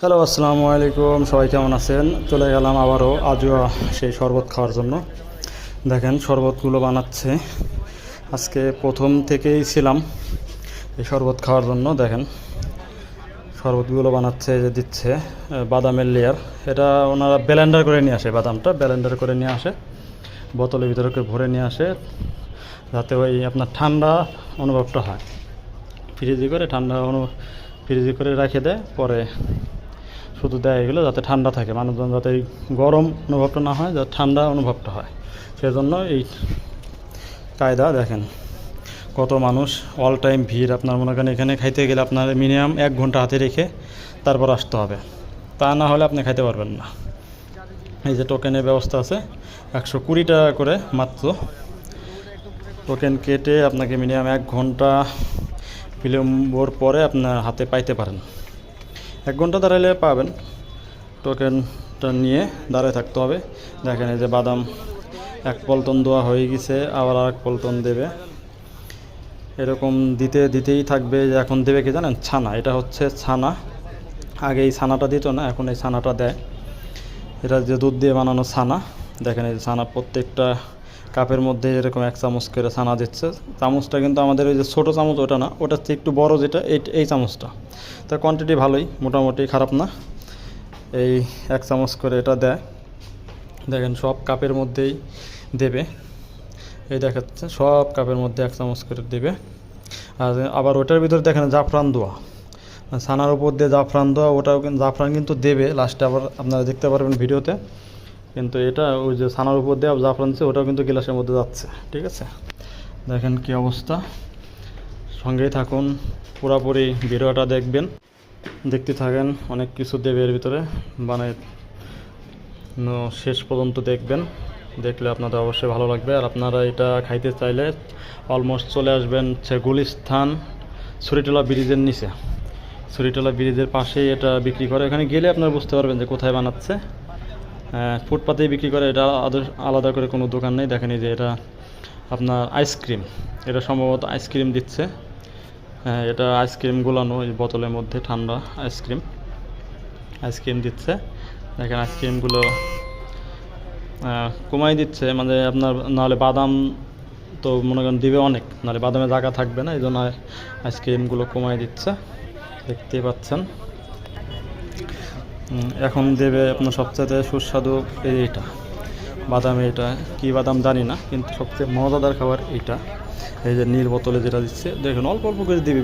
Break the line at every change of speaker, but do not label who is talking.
Hello আসসালামু আলাইকুম। সবাই কেমন আছেন? চলে গেলাম আবারও আজও সেই শরবত খাওয়ার জন্য। দেখেন, শরবতগুলো বানাচ্ছে। আজকে প্রথম থেকেই ছিলাম এই শরবত খাওয়ার জন্য। দেখেন, শরবতগুলো বানাচ্ছে যে দিচ্ছে বাদামের লেয়ার এটা ওনারা ব্লেন্ডার করে নিয়ে আসে, বাদামটা ব্লেন্ডার করে নিয়ে আসে। বোতলের ভিতরে ভরে নিয়ে আসে, যাতে ওই আপনার ঠান্ডা অনুভবটা হয়। ফ্রিজে করে ঠান্ডা অনু ফ্রিজে করে রেখে দেয়, পরে শুধু দেয় এগুলো যাতে ঠান্ডা থাকে, মানুষজন যাতে এই গরম অনুভবটা না হয়, যাতে ঠান্ডা অনুভবটা হয়। সেজন্য এই কায়দা, দেখেন, কত মানুষ অল টাইম ভিড়, আপনার মনে করেন এখানে খাইতে গেলে আপনার মিনিমাম এক ঘণ্টা হাতে রেখে তারপর আসতে হবে। তা না হলে আপনি খাইতে পারবেন না। এই যে টোকেনের ব্যবস্থা আছে, একশো কুড়ি টাকা করে মাত্র। টোকেন কেটে আপনাকে মিনিমাম এক ঘণ্টা বিলম্বর পরে আপনার হাতে পাইতে পারেন। এক ঘণ্টা দাঁড়াইলে পাবেন। টোকেনটা নিয়ে দাঁড়ায় থাকতে হবে। দেখেন এই যে বাদাম এক পল্টন দেওয়া হয়ে গেছে, আবার আর এক পল্টন দেবে। এরকম দিতে দিতেই থাকবে। যে এখন দেবে কি জানেন? ছানা। এটা হচ্ছে ছানা। আগে এই ছানাটা দিত না, এখন এই ছানাটা দেয়। এটা যে দুধ দিয়ে বানানো ছানা দেখেন এই যে ছানা প্রত্যেকটা কাপের মধ্যে এরকম এক চামচ করে ছানা দিচ্ছে। চামচটা কিন্তু আমাদের ওই যে ছোটো চামচ, ওটা না চেয়ে একটু বড় যেটা, এই চামচটা। তা কোয়ান্টিটি ভালোই, মোটামুটি খারাপ না। এই এক চামচ করে এটা দেয়। দেখেন সব কাপের মধ্যেই দেবে। এই দেখাচ্ছে, সব কাপের মধ্যে এক চামচ করে দেবে। আর আবার ওটার ভিতরে দেখেন জাফরান দোয়া। ছানার উপর দিয়ে জাফরান দেওয়া ওটাও কিন্তু, জাফরান কিন্তু দেবে। লাস্টে আবার আপনারা দেখতে পারবেন ভিডিওতে। কিন্তু এটা ওই যে ছানার উপর দিয়ে জাফরান দিচ্ছে ওটাও কিন্তু গ্লাসের মধ্যে যাচ্ছে, ঠিক আছে? দেখেন কি অবস্থা। সঙ্গেই থাকুন, পুরাপুরি ভিডিওটা দেখবেন। দেখতে থাকেন, অনেক কিছু দেবে এর ভিতরে। মানে শেষ পর্যন্ত দেখবেন। দেখলে আপনাদের অবশ্যই ভালো লাগবে। আর আপনারা এটা খাইতে চাইলে অলমোস্ট চলে আসবেন হচ্ছে গুলিস্থান ছুরিটোলা ব্রিজের নিচে। ছুরিটোলা ব্রিজের পাশেই এটা বিক্রি করে। এখানে গেলে আপনারা বুঝতে পারবেন যে কোথায় বানাচ্ছে। ফুটপাতেই বিক্রি করে, এটা আলাদা করে কোনো দোকান নেই। দেখেন যে এটা আপনার আইসক্রিম এটা সম্ভবত আইসক্রিম দিচ্ছে। হ্যাঁ এটা আইসক্রিম গুলানো এই বোতলের মধ্যে, ঠান্ডা আইসক্রিম আইসক্রিম দিচ্ছে। দেখেন আইসক্রিমগুলো কমাই দিচ্ছে। মানে আপনার, নাহলে বাদাম তো মনে করেন দিবে অনেক। নাহলে বাদামে জায়গা থাকবে না এই জন্য আইসক্রিমগুলো কমাই দিচ্ছে। দেখতেই পাচ্ছেন। এখন দেবে আপনার সবচেয়ে সুস্বাদু এইটা। বাদাম এটা, কি বাদাম জানি না, কিন্তু সবচেয়ে মজাদার খাবার এইটা। এই যে নীল বোতলে যেটা দিচ্ছে, দেখুন, অল্প অল্প করে দিবে।